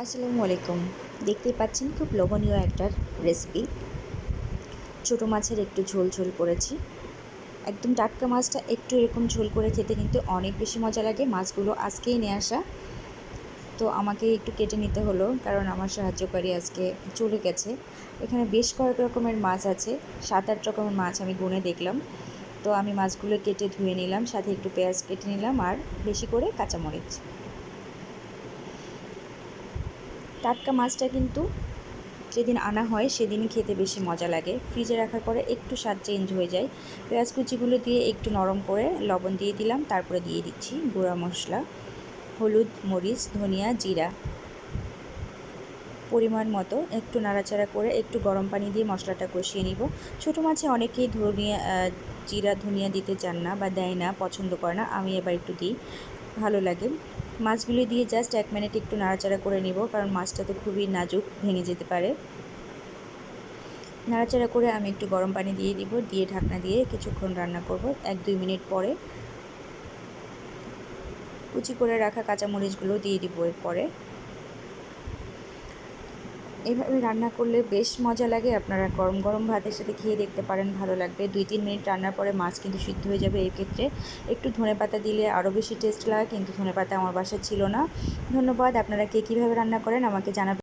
আসসালামু আলাইকুম। দেখতেই পাচ্ছেন খুব লোভনীয় একটা রেসিপি ছোটো মাছের একটু ঝোল ঝোল করেছি। একদম টাটকা মাছটা একটু এরকম ঝোল করে খেতে কিন্তু অনেক বেশি মজা লাগে মাছগুলো আজকেই নিয়ে আসা। তো আমাকে একটু কেটে নিতে হলো কারণ আমার সাহায্যকারী আজকে চলে গেছে। এখানে বেশ কয়েক রকমের মাছ আছে, সাত আট রকমের মাছ আমি গুনে দেখলাম। তো আমি মাছগুলো কেটে ধুয়ে নিলাম, সাথে একটু পেঁয়াজ কেটে নিলাম আর বেশি করে কাঁচামরিচ। টাটকা মাছটা কিন্তু যেদিন আনা হয় সেদিনই খেতে বেশি মজা লাগে। ফ্রিজে রাখার পরে একটু স্বাদ চেঞ্জ হয়ে যায়। পেঁয়াজ কুচিগুলো দিয়ে একটু নরম করে লবণ দিয়ে দিলাম, তারপরে দিয়ে দিচ্ছি গুঁড়া মশলা, হলুদ, মরিচ, ধনিয়া, জিরা। পরিমাণ মতো একটু নাড়াচাড়া করে একটু গরম পানি দিয়ে মশলাটা কষিয়ে নিব। ছোটো মাছে অনেকেই ধনিয়া জিরা, ধনিয়া দিতে চান না বা দেয় না, পছন্দ করে না। আমি এবার একটু দিই। ভালো লাগে। মাছগুলি দিয়ে জাস্ট এক মিনিট একটু নাড়াচাড়া করে নিব, কারণ মাছটা তো খুবই নাজুক, ভেঙে যেতে পারে। নাড়াচাড়া করে আমি একটু গরম পানি দিয়ে দিব, দিয়ে ঢাকনা দিয়ে কিছুক্ষণ রান্না করব এক দুই মিনিট পরে। কুচি করে রাখা কাঁচামরিচগুলো দিয়ে দিব এরপরে। এইভাবে রান্না করলে বেশ মজা লাগে। আপনারা গরম গরম ভাতের সাথে খেয়ে দেখতে পারেন, ভালো লাগবে। দুই তিন মিনিট রান্নার পরে মাছ কিন্তু সিদ্ধ হয়ে যাবে এই ক্ষেত্রে একটু ধনে পাতা দিলে আরও বেশি টেস্ট লাগে, কিন্তু ধনে পাতা আমার বাসায় ছিল না। ধন্যবাদ। আপনারা কে কীভাবে রান্না করেন আমাকে জানাবেন।